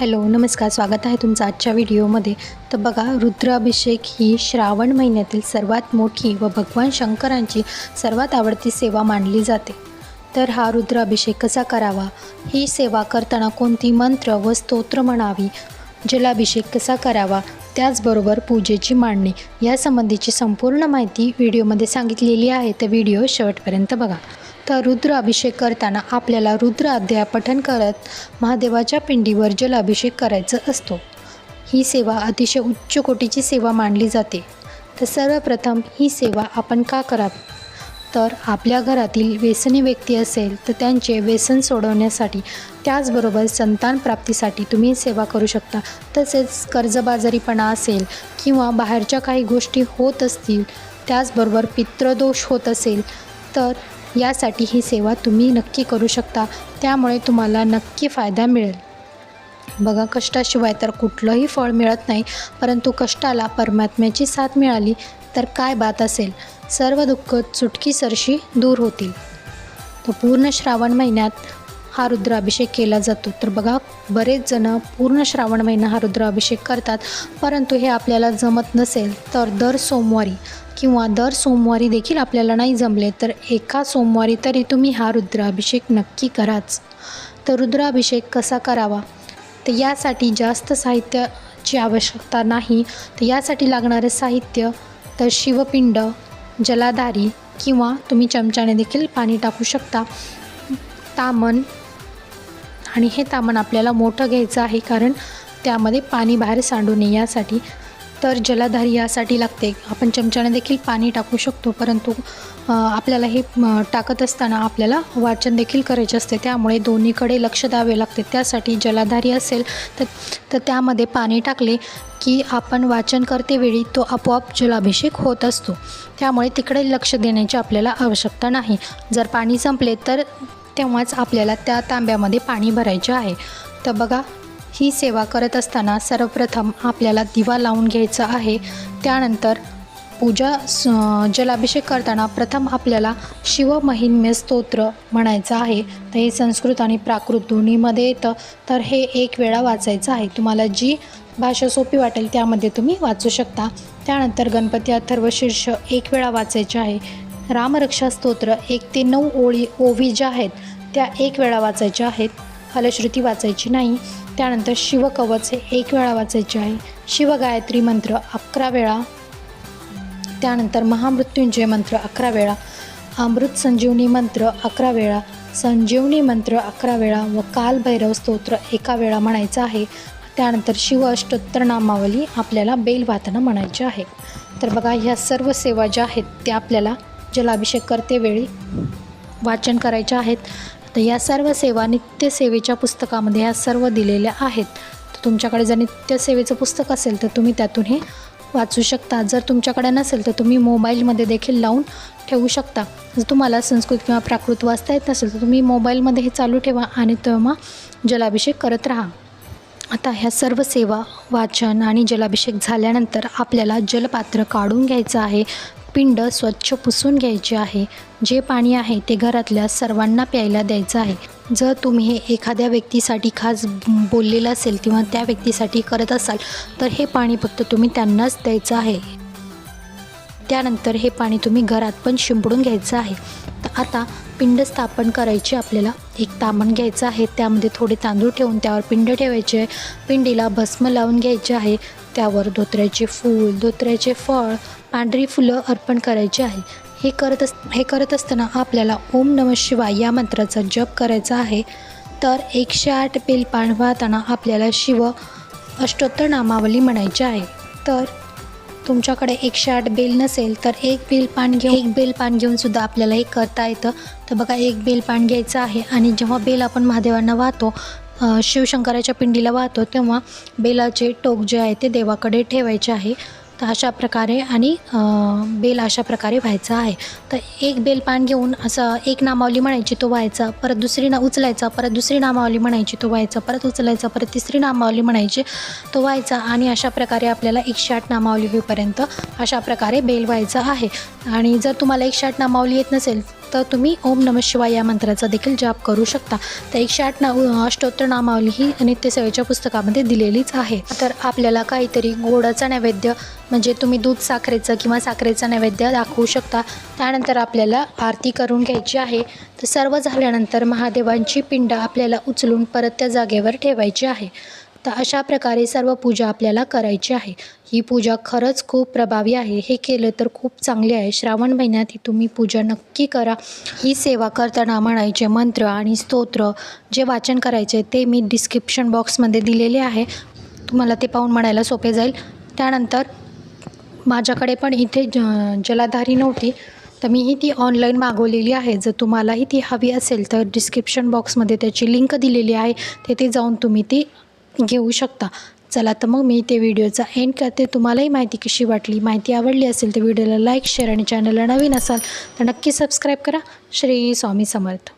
Hello नमस्कार. स्वागत आहे तुमचं आजच्या व्हिडिओमध्ये. तर बघा रुद्राभिषेक ही श्रावण महिन्यातील सर्वात मोठी व भगवान शंकरांची सर्वात आवडती सेवा मानली जाते. तर हा रुद्राभिषेक कसा करावा? ही सेवा करताना कोणती मंत्र व स्तोत्र म्हणावी? जलाभिषेक कसा करावा? त्याचबरोबर पूजेची मांडणी यासंबंधीची संपूर्ण माहिती व्हिडिओमध्ये सांगितलेली आहे. तर व्हिडिओ शेवटपर्यंत बघा. तर रुद्राभिषेक करताना आपल्याला रुद्र अध्याय पठण करत महादेवाच्या पिंडीवर जलाभिषेक करायचा असतो. ही सेवा अतिशय उच्च कोटीची सेवा मानली जाते. तर सर्वप्रथम ही सेवा आपण का करावी? तर आपल्या घरातील व्यसनी व्यक्ती असेल तर त्यांचे व्यसन सोडवण्यासाठी त्याचबरोबर संतान प्राप्तीसाठी तुम्ही सेवा करू शकता. तसेच कर्जबाजारीपणा असेल किंवा बाहेरच्या काही गोष्टी होत असतील त्याचबरोबर पित्रदोष होत असेल तर यासाठी ही सेवा तुम्ही नक्की करू शकता. त्यामुळे तुम्हाला नक्की फायदा मिळेल. बघा कष्टाशिवाय तर कुठलंही फळ मिळत नाही परंतु कष्टाला परमात्म्याची साथ मिळाली तर काय बात असेल? सर्व दुःख चुटकीसरशी दूर होतील. तर पूर्ण श्रावण महिन्यात हा रुद्राभिषेक केला जातो. तर बघा बरेच जण पूर्ण श्रावण महिना हा रुद्राभिषेक करतात परंतु हे आपल्याला जमत नसेल तर दर सोमवारी किंवा दर सोमवारी देखील आपल्याला नाही जमले तर एका सोमवारी तरी तुम्ही हा रुद्राभिषेक नक्की कराच. तर रुद्राभिषेक कसा करावा? तर यासाठी जास्त साहित्याची आवश्यकता नाही. तर यासाठी लागणारं साहित्य तर शिवपिंड जलाधारी किंवा तुम्ही चमच्याने देखील पाणी टाकू शकता. तामण आणि हे तामण आपल्याला मोठं घ्यायचं आहे कारण त्यामध्ये पाणी बाहेर सांडू नये यासाठी. तर जलाधारी यासाठी लागते. आपण चमच्याने देखील पाणी टाकू शकतो परंतु आपल्याला हे टाकत असताना आपल्याला वाचन देखील करायचे असते. त्यामुळे दोन्हीकडे लक्ष द्यावे लागते. त्यासाठी जलाधारी असेल तर तर त्यामध्ये पाणी टाकले की आपण वाचन करतेवेळी तो आपोआप जलाभिषेक होत असतो. त्यामुळे तिकडे लक्ष देण्याची आपल्याला आवश्यकता नाही. जर पाणी संपले तर तेव्हाच आपल्याला त्या तांब्यामध्ये पाणी भरायचे आहे. तर बघा ही सेवा करत असताना सर्वप्रथम आपल्याला दिवा लावून घ्यायचा आहे. त्यानंतर पूजा स जलाभिषेक करताना प्रथम आपल्याला शिवमहिम्य स्तोत्र म्हणायचं आहे. तर हे संस्कृत आणि प्राकृत दोन्हीमध्ये येतं. तर हे एक वेळा वाचायचं आहे. तुम्हाला जी भाषा सोपी वाटेल त्यामध्ये तुम्ही वाचू शकता. त्यानंतर गणपती अथर्व शीर्ष एक वेळा वाचायचे आहे. रामरक्षा स्तोत्र एक ते नऊ ओळी ओवी ज्या आहेत त्या एक वेळा वाचायच्या आहेत. फलश्रुती वाचायची नाही त्यानंतर शिवकवच हे एक वेळा वाचायचे आहे. शिवगायत्री मंत्र अकरा वेळा त्यानंतर महामृत्युंजय मंत्र अकरा वेळा अमृत संजीवनी मंत्र अकरा वेळा संजीवनी मंत्र अकरा वेळा व कालभैरव स्तोत्र एका वेळा म्हणायचं आहे. त्यानंतर शिव अष्टोत्तर नामावली आपल्याला बेल वाहताना म्हणायची आहे. तर बघा ह्या सर्व सेवा ज्या आहेत त्या आपल्याला जलाभिषेक करतेवेळी वाचन करायच्या आहेत. तर या सर्व सेवा नित्यसेवेच्या पुस्तकामध्ये ह्या सर्व दिलेल्या आहेत. तर तुमच्याकडे जर नित्यसेवेचं पुस्तक असेल तर तुम्ही त्यातून हे वाचू शकता. जर तुमच्याकडे नसेल तर तुम्ही मोबाईलमध्ये देखील लावून ठेवू शकता. जर तुम्हाला संस्कृत किंवा प्राकृत वाचता येत नसेल तर तुम्ही मोबाईलमध्ये हे चालू ठेवा आणि तेव्हा जलाभिषेक करत राहा. आता ह्या सर्व सेवा वाचन आणि जलाभिषेक झाल्यानंतर आपल्याला जलपात्र काढून घ्यायचं आहे. पिंड स्वच्छ पुसून घ्यायचे आहे. जे पाणी आहे ते घरातल्या सर्वांना प्यायला द्यायचं आहे. जर तुम्ही हे एखाद्या व्यक्तीसाठी खास बोललेलं असेल किंवा त्या व्यक्तीसाठी करत असाल तर हे पाणी फक्त तुम्ही त्यांनाच द्यायचं आहे. त्यानंतर हे पाणी तुम्ही घरात पण शिंपडून घ्यायचं आहे. आता पिंड स्थापन करायची आपल्याला एक तामण घ्यायचं आहे. त्यामध्ये थोडे तांदूळ ठेवून त्यावर पिंड ठेवायचे. पिंडीला भस्म लावून घ्यायचे आहे. त्यावर धोत्र्याचे फूल धोत्र्याचे फळ पांढरी फुलं अर्पण करायची आहे. हे करत अस हे करत असताना आपल्याला ओम नम शिवाय या मंत्राचा जप करायचा आहे. तर एकशे आठ बेल पान वाहताना आपल्याला शिव अष्टोत्तर नामावली म्हणायची आहे. तर तुमच्याकडे एकशे आठ बेल नसेल तर एक बेल पान घेऊन एक बेल पान घेऊन सुद्धा आपल्याला हे करता येतं. तर बघा एक बेल पान घ्यायचं आहे आणि जेव्हा बेल आपण महादेवांना वाहतो शिवशंकराच्या पिंडीला वाहतो तेव्हा बेलाचे टोक जे आहे ते देवाकडे ठेवायचे आहे. तर अशा प्रकारे आणि बेल अशा प्रकारे व्हायचा आहे. तर एक बेल पान घेऊन असं एक नामावली म्हणायची तो व्हायचा. परत दुसरी ना उचलायचा. परत दुसरी नामावली म्हणायची तो व्हायचा. परत उचलायचा. परत तिसरी नामावली म्हणायची तो व्हायचा. आणि अशा प्रकारे आपल्याला एकशे आठ नामावली होईपर्यंत अशा प्रकारे बेल व्हायचा आहे. आणि जर तुम्हाला एकशे आठ नामावली येत नसेल तर तुम्ही ओम नम शिवाय या मंत्राचा देखील जाप करू शकता. तर एकशे आठ नाव अष्टोत्तर नामावली ही नित्यसेवेच्या पुस्तकामध्ये दिलेलीच आहे. तर आपल्याला काहीतरी गोडाचा नैवेद्य म्हणजे तुम्ही दूध साखरेचं किंवा साखरेचं नैवेद्य दाखवू शकता. त्यानंतर आपल्याला आरती करून घ्यायची आहे. तर सर्व झाल्यानंतर महादेवांची पिंड आपल्याला उचलून परत त्या जागेवर ठेवायची आहे. तर अशा प्रकारे सर्व पूजा आपल्याला करायची आहे. ही पूजा खरंच खूप प्रभावी आहे. हे केलं तर खूप चांगले आहे. श्रावण महिन्यात ही तुम्ही पूजा नक्की करा. ही सेवा करताना म्हणायचे मंत्र आणि स्तोत्र जे वाचन करायचे ते मी डिस्क्रिप्शन बॉक्समध्ये दिलेले आहे. तुम्हाला ते पाहून म्हणायला सोपे जाईल. त्यानंतर माझ्याकडे पण इथे ज जलाधारी नव्हती. तर मी ही ती ऑनलाईन मागवलेली आहे. जर तुम्हालाही ती हवी असेल तर डिस्क्रिप्शन बॉक्समध्ये त्याची लिंक दिलेली आहे. तेथे जाऊन तुम्ही ती घेऊ शकता. चला तर मग मी ते व्हिडिओचा एंड करते. तुम्हालाही माहिती कशी वाटली माहिती आवडली असेल तर व्हिडिओला लाईक शेअर आणि चॅनलला नवीन असाल तर नक्की सबस्क्राईब करा. श्री स्वामी समर्थ.